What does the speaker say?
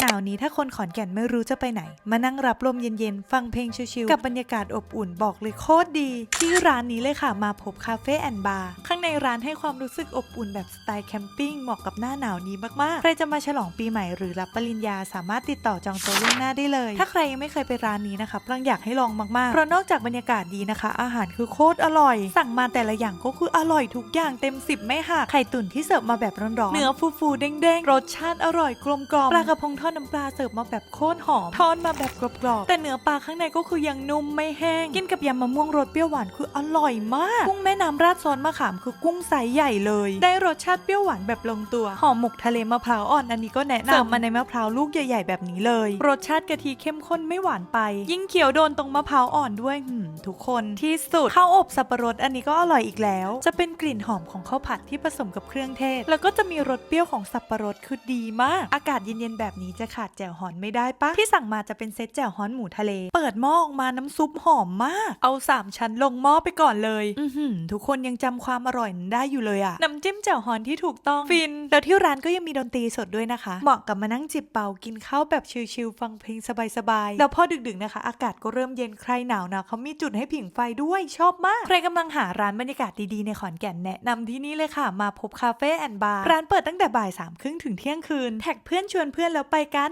หนาวนี้ถ้าคนขอนแก่นไม่รู้จะไปไหน มานั่งรับลมเย็นๆ ฟังเพลงชิลๆ กับบรรยากาศอบอุ่นบอกเลยโคตรดี ที่ร้านนี้เลยค่ะมาพบคาเฟ่แอนด์บาร์ข้างในร้านให้ความรู้สึกอบอุ่นแบบสไตล์แคมปิ้งเหมาะกับหน้าหนาวนี้มากๆ ใครจะมาฉลองปีใหม่หรือรับปริญญาสามารถติดต่อจองโต๊ะล่วงหน้าได้เลย ถ้าใครยังไม่เคยไปร้านนี้นะคะปรางอยากให้ลองมากๆเพราะนอกจากบรรยากาศดีนะคะ อาหารคือโคตรอร่อย สั่งมาแต่ละอย่างก็คืออร่อยทุกอย่างเต็มสิบไม่หักไข่ตุ๋นที่เสิร์ฟมาแบบร้อนๆเนื้อฟูๆเด้งๆรสชาติอร่อยกลมกล่อมปลากระพงทอดน้ำปลาเสิร์ฟมาแบบโคตรหอมทอดมาแบบกรอบๆแต่เนื้อปลาข้างในก็คือยังนุ่มไม่แห้ง กินกับยำมะม่วงรสเปรี้ยวหวานคืออร่อยมาก กุ้งแม่น้ำราดซอสมะขามคือกุ้งไซส์ใหญ่เลย ได้รสชาติเปรี้ยวหวานแบบลงตัวห่อหมกทะเลมะพร้าวอ่อนอันนี้ก็แนะนำเสิร์ฟมาในมะพร้าวลูกใหญ่ ๆ แบบนี้เลย รสชาติกะทิเข้มข้นไม่หวานไป ยิ่งเคี้ยวโดนตรงมะพร้าวอ่อนด้วยหืมทุกคนที่สุดข้าวอบสับปะรดอันนี้ก็อร่อยอีกแล้ว จะเป็นกลิ่นหอมของข้าวผัดที่ผสมกับเครื่องเทศ แล้วก็จะมีรสเปรี้ยวของสับปะรดคือดีมาก อากาศเย็นๆแบบนี้จะขาดแจ่วฮอนไม่ได้ปะที่สั่งมาจะเป็นเซตแจ่วฮอนหมูทะเล เปิดหม้อออกมาน้ำซุปหอมมาก เอาสามชั้นลงหม้อไปก่อนเลยอือหือทุกคนยังจำความอร่อยได้อยู่เลยอะน้ำจิ้มแจ่วฮอนที่ถูกต้องฟิน แล้วที่ร้านก็ยังมีดนตรีสดด้วยนะคะ เหมาะกับมานั่งจิบเป่ากินข้าวแบบชิลๆฟังเพลงสบายๆแล้วพอดึกๆนะคะ อากาศก็เริ่มเย็นใครหนาวนะเขามีจุดให้ผิงไฟด้วยชอบมาก ใครกำลังหาร้านบรรยากาศดีๆในขอนแก่นแนะนำที่นี่เลยค่ะ มาพบคาเฟ่แอนด์บาร์ร้านเปิดตั้งแต่บ่ายสามครึ่งถึงเที่ยงคืนแท็กเพื่อนชวนเพื่อนแล้วไปกัน